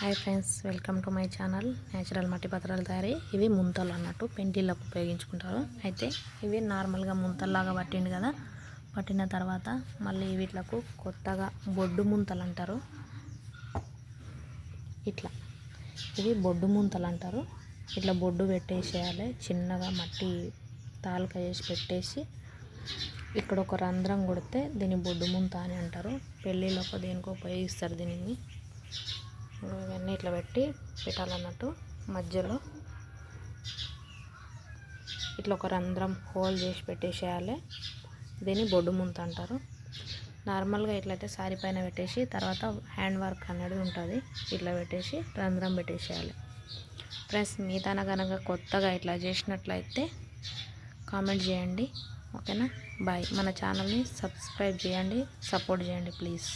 Hi friends welcome to my channel natural మట్టి పత్రాలు తయారీ. ఇవి ముంతలు అన్నట్టు పెంటిళ్ళకు ఉపయోగించుకుంటారు. అయితే ఇవి నార్మల్గా ముంతల్లాగా పట్టిండు కదా. పట్టిన తర్వాత మళ్ళీ వీటిలకు కొత్తగా బొడ్డు ముంతలు అంటారు. ఇట్లా. ఇవి బొడ్డు ముంతలు అంటారు. ఇట్లా బొడ్డు పెట్టేసేయాలి. చిన్నగా మట్టి తాలక చేసి పెట్టేసి ఇక్కడ ఒక రంధ్రం కొడితే దీన్ని బొడ్డు ముంత అని అంటారు. పెళ్ళిళ్ళకు దేనికో ఉపయోగిస్తారు దీనిని. ఇవన్నీ ఇట్లా పెట్టి పెట్టాలన్నట్టు మధ్యలో. ఇట్లా ఒక రంధ్రం హోల్ చేసి పెట్టేసేయాలి. దీన్ని బొడ్డు ముంత అంటారు. నార్మల్గా ఇట్లయితే సారీ పైన పెట్టేసి తర్వాత హ్యాండ్ వర్క్ అనేది ఉంటుంది. ఇట్లా పెట్టేసి రంధ్రం పెట్టేసేయాలి. ఫ్రెండ్స్ మిగతా కనుక కొత్తగా ఇట్లా చేసినట్లయితే కామెంట్ చేయండి. ఓకేనా? బాయ్. మన ఛానల్ని సబ్స్క్రైబ్ చేయండి సపోర్ట్ చేయండి ప్లీజ్.